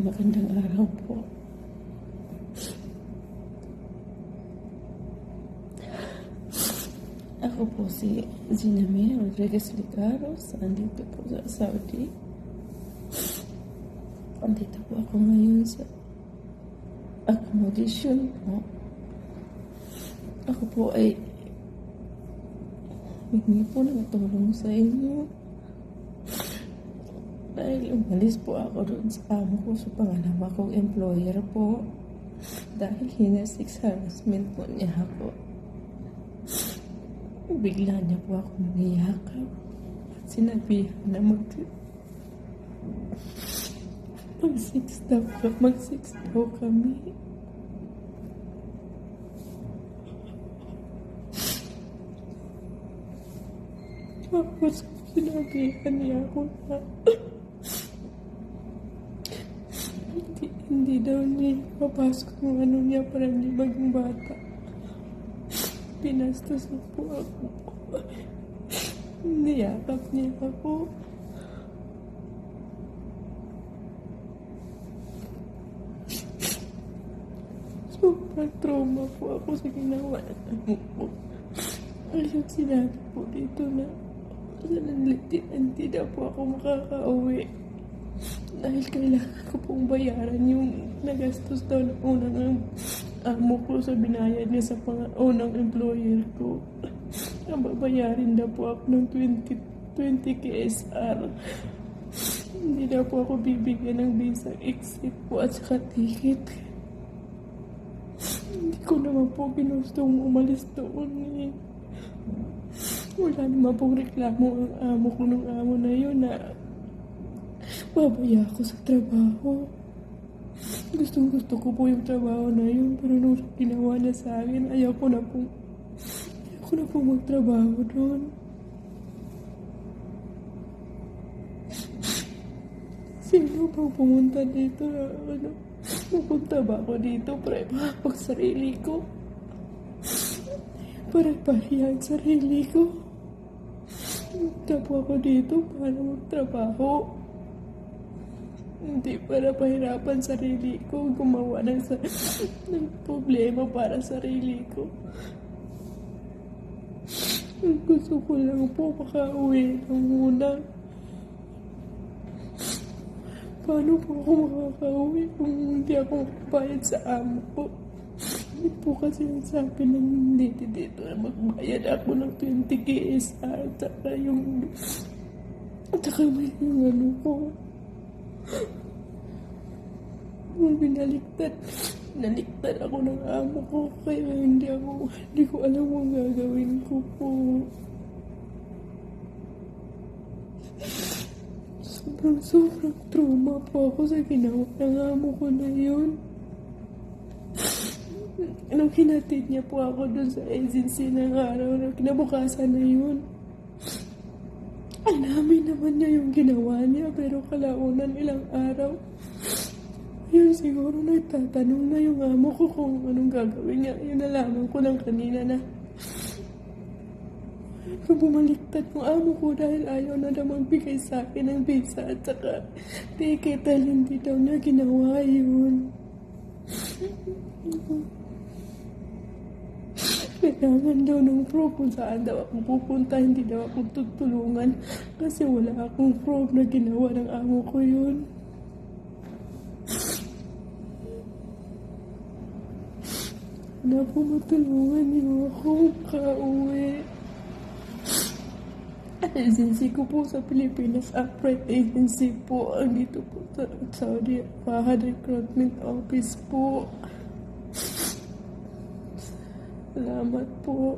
Magandang araw po. Ako po si Zinamir Rodriguez Ligaros. Andito po sa Saudi. Andito po ako ngayon sa accommodation po. Ako po ay humingi po ng tulong sa inyo. Dahil umalis po ako doon sa amo ko sa pangalawa kong employer po. Dahil hinasix harassment po niya ako. Bigla niya po ako niyakap. At sinabihan na mag... Mag-six daw, mag-six daw kami. Tapos sinabihan niya ako na hindi, daw niya papasok yung ano niya para hindi maging bata. Pinastos na po ako. Niyakap niya ako. Sobrang trauma po ako sa ginawa ng ko. Ayun sinabi po dito na sa nanlitin, hindi na po ako makakauwi. Dahil kailangan ko pong bayaran yung nagastos daw ng unang ang amo ko sa binayad niya sa unang employer ko. Ang babayarin na po ako ng 20, 20 KSR. Hindi na po ako bibigyan ng visa exit po at saka ticket. Hindi ko naman po ginustong umalis doon eh. Wala naman pong reklamo ang amo ko ng amo na yun na babaya ako sa trabaho. Gustong gusto ko po yung trabaho na yun pero nung ginawa niya sa akin, ayaw ko na pong ayaw ko na pong magtrabaho doon. Sino bang pumunta dito? Ano? Pupunta ba ako dito para ipapag sarili ko? Para pahiya ang sarili ko? Punta po ako dito para magtrabaho. Hindi para pahirapan sarili ko, gumawa ng, sa- ng problema para sarili ko. Gusto ko lang po makauwi ng muna. Paano po ako makakauwi kung hindi ako makabayad sa amo ko? Hindi po kasi sabi ng hindi dito na magbayad ako ng 20 KSR at saka yung at saka yung ano ko. Binaliktad, naliktad ako ng amo ko kaya hindi ako, hindi ko alam kung gagawin ko po. Sobrang sobrang trauma po ako sa ginawa ng amo ko na yun. Nung hinatid niya po ako dun sa agency ng araw na kinabukasan na yun. Alamin naman niya yung ginawa niya pero kalaunan ilang araw. Yun siguro nagtatanong na yung amo ko kung anong gagawin niya. Yun nalaman ko lang kanina na kung bumaliktad yung amo ko dahil ayaw na daw magbigay sa akin ng visa at saka ticket hindi daw niya ginawa yun. Kailangan daw ng proof kung saan daw ako pupunta, hindi daw ako tutulungan kasi wala akong proof na ginawa ng amo ko yun. Na po matulungan niyo ako makauwi. Agency ko po sa Pilipinas, Upright Agency po. Andito po sa Saudi Fahad Recruitment Office po. Salamat po.